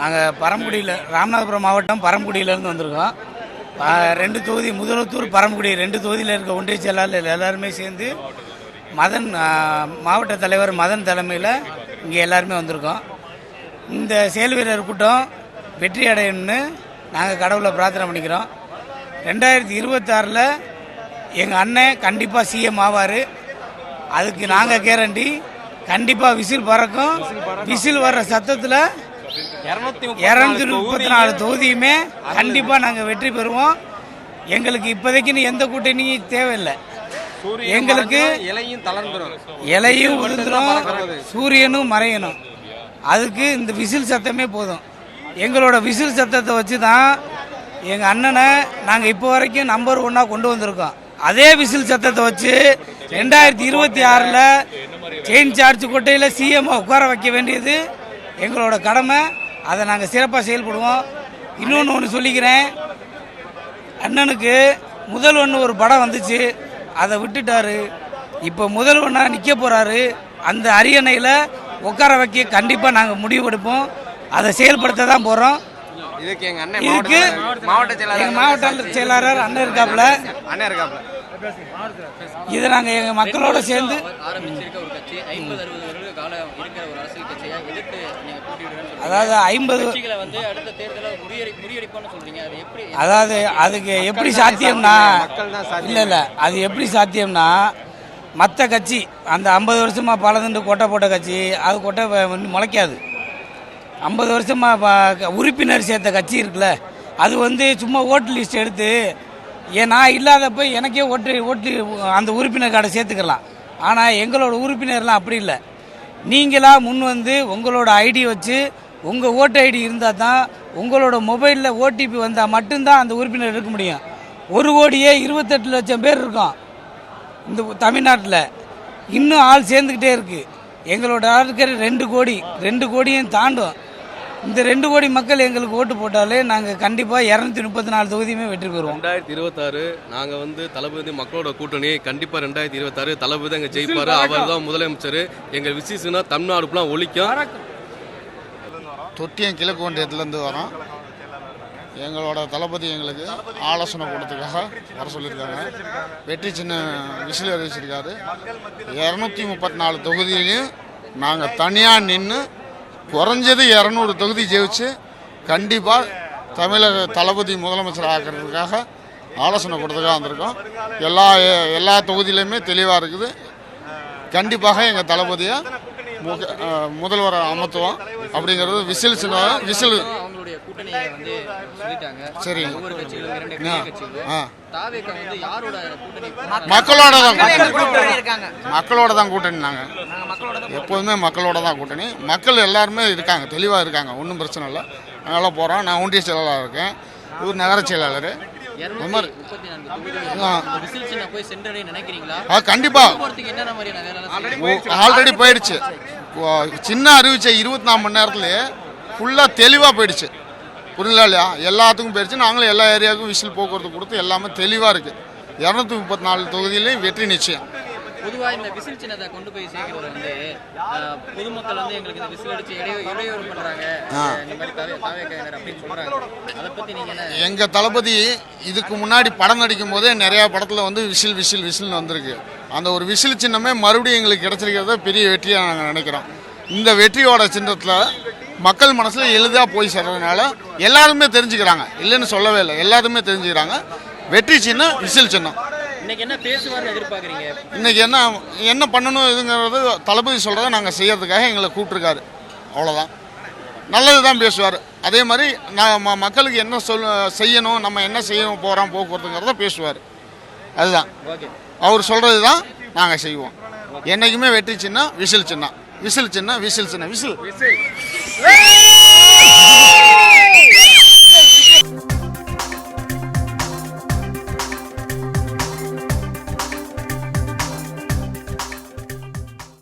நாங்கள் பரமக்குடியில் ராமநாதபுரம் மாவட்டம் பரமக்குடியிலேருந்து வந்திருக்கோம். ரெண்டு தொகுதி முதலத்தூர் பரமக்குடி ரெண்டு தொகுதியில் இருக்க ஒன்றிய செயலாளர் எல்லாருமே சேர்ந்து மதன் மாவட்ட தலைவர் மதன் தலைமையில் இங்கே எல்லாருமே வந்திருக்கோம். இந்த செயல் வீரர் கூட்டம் வெற்றி அடையணும்னு நாங்கள் கடவுளை பிரார்த்தனை பண்ணிக்கிறோம். ரெண்டாயிரத்தி இருபத்தாறில் எங்கள் அண்ணன் கண்டிப்பாக சிஎம் ஆவார். அதுக்கு நாங்கள் கேரண்டி கண்டிப்பாக விசில் பறக்கும். விசில் வர்ற சத்தத்தில் இரநூத்தி முப்பத்தி நாலு தொகுதியுமே கண்டிப்பாக நாங்கள் வெற்றி பெறுவோம். எங்களுக்கு இப்போதைக்குன்னு எந்த கூட்டணியும் தேவையில்லை. எங்களுக்கு இலையும் தளர்ந்துரும். இலையும் விழுந்துரும் சூரியனும் மறையணும். அதுக்கு இந்த விசில் சத்தமே போதும். எங்களோட விசில் சத்தத்தை வச்சு தான் எங்கள் அண்ணனை நாங்கள் இப்போ வரைக்கும் நம்பர் ஒன்னாக கொண்டு வந்திருக்கோம். அதே விசில் சத்தத்தை வச்சு ரெண்டாயிரத்தி இருபத்தி ஆறில் செயின் சார்ஜ் கோட்டையில் சிஎம் உட்கார வைக்க வேண்டியது எங்களோட கடமை அதை நாங்கள் சிறப்பாக செயல்படுவோம். இன்னொன்று ஒன்று சொல்லிக்கிறேன். அண்ணனுக்கு முதல்வன் ஒரு படம் வந்துச்சு. அதை விட்டுட்டாரு. இப்போ முதல்வனா நிற்க போறாரு. அந்த அரியணையில் உட்கார வைக்க கண்டிப்பாக நாங்கள் முடிவெடுப்போம் அதை செயல்படுத்த தான் போகிறோம் இதுக்கு அண்ணன் எங்கள் மாவட்ட செயலாளர் அண்ணன் இருக்காப்புல அண்ணன் இருக்காப்ல. இதை நாங்கள் எங்கள் மக்களோட சேர்ந்து காலம் இருக்கிற ஒரு அரசியல் கட்சியா எதிர்த்து நீங்க போட்டியிடுறேன்னு அதாவது ஐம்பது கட்சிகளை வந்து அடுத்த தேர்தலை முறியடி முறியடிப்போம்னு சொல்றீங்க. அது எப்படி அதாவது அதுக்கு எப்படி சாத்தியம்னா மக்கள் தான். இல்லை இல்லை. அது எப்படி சாத்தியம்னா மற்ற கட்சி அந்த ஐம்பது வருஷமா பலதுண்டு கொட்டை போட்ட கட்சி அது கொட்டை வந்து முளைக்காது. ஐம்பது வருஷமா ப- உறுப்பினர் சேர்த்த கட்சி இருக்குல்ல அது வந்து சும்மா ஓட்டு லிஸ்ட் எடுத்து ஏன் நான் இல்லாதப்ப எனக்கே ஓட்டு ஓட்டு அந்த உறுப்பினர் கார்டை சேர்த்துக்கலாம். ஆனால் எங்களோட உறுப்பினர்லாம் அப்படி இல்லை. நீங்களா முன் வந்து உங்களோட ஐடி வச்சு உங்கள் ஓட்டு ஐடி இருந்தால் தான் உங்களோட மொபைலில் ஓடிபி வந்தால் மட்டும்தான் அந்த உறுப்பினர் இருக்க முடியும். ஒரு கோடியே இருபத்தெட்டு லட்சம் பேர் இருக்கோம். இந்த தமிழ்நாட்டில். இன்னும் ஆள் சேர்ந்துக்கிட்டே இருக்கு. எங்களோட ஆட்கள் ரெண்டு கோடி. ரெண்டு கோடியும் தாண்டும். இந்த ரெண்டு கோடி மக்கள் எங்களுக்கு ஓட்டு போட்டாலே நாங்கள் கண்டிப்பாக இரநூத்தி முப்பத்தி நாலு தொகுதியுமே வெற்றி பெறுவோம். ரெண்டாயிரத்தி இருபத்தாறு நாங்க வந்து தளபதி மக்களோட கூட்டணி கண்டிப்பா ரெண்டாயிரத்தி இருபத்தாறு தளபதி அங்க ஜெயிப்பாரு. அவர் தான் முதலமைச்சர். எங்க விசிஸ்னா தமிழ்நாடு ஃபுல்லா ஒழிக்கும். தொட்டியம் கிழக்கு ஒன்றியத்துலேருந்து வரோம். எங்களோட தளபதி எங்களுக்கு ஆலோசனை கொடுத்ததுக்காக வர சொல்லியிருக்காங்க. வெற்றி சின்ன விசில் அறிவிச்சிருக்காரு. இரநூத்தி முப்பத்தி நாலு தொகுதியிலையும் நாங்கள் தனியாக நின்று குறைஞ்சது இரநூறு தொகுதி ஜெயிச்சு கண்டிப்பாக தமிழக தளபதி முதலமைச்சர் ஆக்கிறதுக்காக ஆலோசனை கொடுத்துக்காக வந்திருக்கோம். எல்லா எல்லா தொகுதியிலையுமே தெளிவாக இருக்குது. கண்டிப்பாக எங்கள் தளபதியை முக முதல்வரை அமர்த்துவோம். அப்படிங்கிறது விசில் சின்ன விசில் கூட்டணியை வந்து சொல்லிட்டாங்க. சரி. ஒவ்வொரு கட்சிகளும் இரண்டு ஆ, பெரிய கட்சிகளும் ஆ. தாவேக்கா வந்து யாரோட கூட்டணி? மக்களோட தான் கூட்டணி. மக்களோட தான் கூட்டணி. நாங்கள் எப்போதுமே மக்களோட தான் கூட்டணி. மக்கள் எல்லாருமே இருக்காங்க தெளிவாக இருக்காங்க ஒன்றும் பிரச்சனை இல்லை. அதனால் போகிறோம் நான் ஒன்றிய செயலாளராக இருக்கேன். இவர் நகர செயலாளர். செய்யணும்? ஆல்ரெடி போயிடுச்சு. சின்ன அறிவிச்ச இருபத்தி நாலு மணி நேரத்துலேயே ஃபுல்லாக தெளிவாக போயிடுச்சு. புரியல இல்லையா? எல்லாத்துக்கும் போயிடுச்சு நாங்களும் எல்லா ஏரியாவுக்கும் விசில் போக்குவரத்து கொடுத்து எல்லாமே தெளிவாக இருக்குது இரநூத்தி முப்பத்தி நாலு தொகுதியிலையும் வெற்றி நிச்சயம். பொதுவா இந்த விசில் சின்னத்தை கொண்டு போய் சேர்க்கிறது வந்து பொதுமக்கள் வந்து எங்களுக்கு இந்த விசில் அடிச்சு இடையூறு இடையூறு பண்றாங்க. இந்த மாதிரி தாவே தாவேக்காயினர் அப்படின்னு சொல்றாங்க. அதை பத்தி நீங்க என்ன எங்கள் தளபதி இதுக்கு முன்னாடி படம் நடிக்கும் போதே நிறையா படத்தில் வந்து விசில் விசில் விசில்னு வந்திருக்கு. அந்த ஒரு விசில் சின்னமே மறுபடியும் எங்களுக்கு கிடைச்சிருக்கிறத பெரிய வெற்றியாக நாங்கள் நினைக்கிறோம். இந்த வெற்றியோட சின்னத்தில் மக்கள் மனசில் எளிதாக போய் சேர்றதுனால எல்லாருமே தெரிஞ்சுக்கிறாங்க. இல்லைன்னு சொல்லவே இல்லை. எல்லாருமே தெரிஞ்சுக்கிறாங்க. வெற்றி சின்னம் விசில் சின்னம். இன்னைக்கு என்ன பேசுவார்னு எதிர்பார்க்கறீங்க? இன்னைக்கு என்ன என்ன பண்ணணும் இதுங்கிறது தளபதி சொல்கிறத நாங்கள் செய்யறதுக்காக எங்களை கூப்பிட்ருக்காரு அவ்வளோதான் நல்லது தான் பேசுவார். அதே மாதிரி நான் மக்களுக்கு என்ன சொல் செய்யணும் நம்ம என்ன செய்ய போகிறோம் போக்குவரத்துங்கிறத பேசுவார். அதுதான். ஓகே. அவர் சொல்கிறது தான் நாங்கள் செய்வோம். என்றைக்குமே வெற்றி சின்னம் விசில் சின்னம். விசில் சின்ன விசில் சின்ன விசில். விசில்.